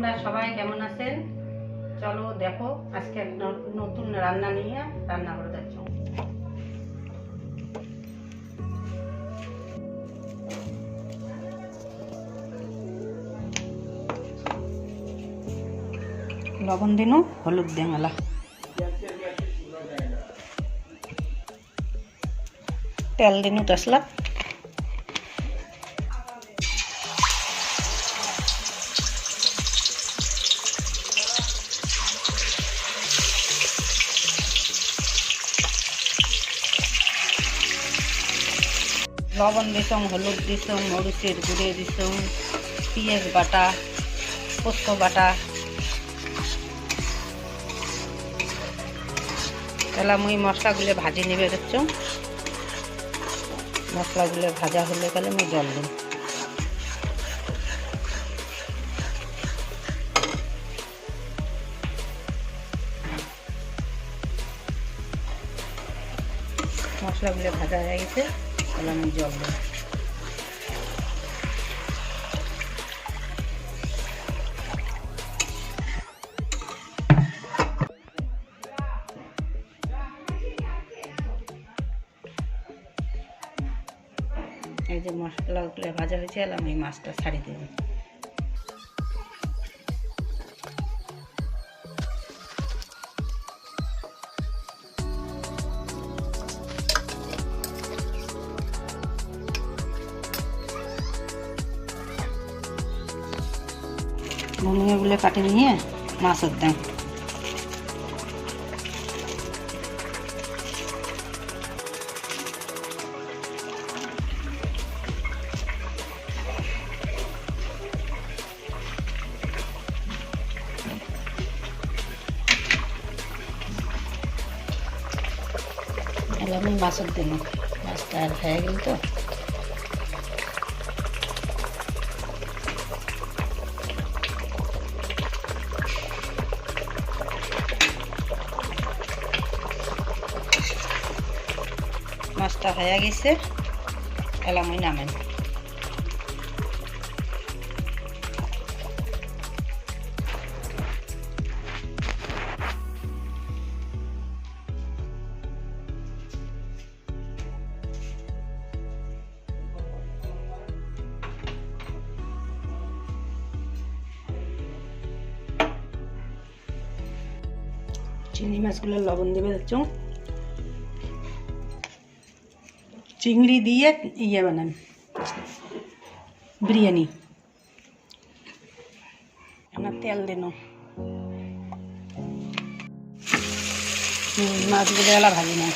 তোমরা সবাই কেমন আছেন? চলো দেখো, আজকে নতুন রান্না নিয়ে রান্না করে যাচ্ছ লবণ দিনু, হলুদ দেঙালা তেল দিনু তসলা লবণ দিছং হলুদ দিছং মরিচের গুঁড়ে দিছং পেঁয়াজ বাটা, পোস্ত বাটা। তাহলে মুই মশলাগুলো ভাজি নেবে, দেখছ? মশলাগুলো ভাজা হলে গেলে মুই জল দিন মশলাগুলো ভাজা হয়ে গেছে। আমি জল এই যে মশলাগুলো ভাজা হয়েছে এলাম এই মাছটা ছাড়ি দেব। মুনিয়াগুলো কাটে নিয়ে মাছের দাম এলাম আমি মাছের দিন মাছটা আর হয়ে গেল তো মাছটা হয়ে গেছে এলাম ওই নামেন চিংড়ি মাছগুলো লবণ দেবে দেখছ চিংড়ি দিয়ে ইয়ে বানান। বিরিয়ানি। না তেল দেন। মাছগুলো এলা ভাজি না।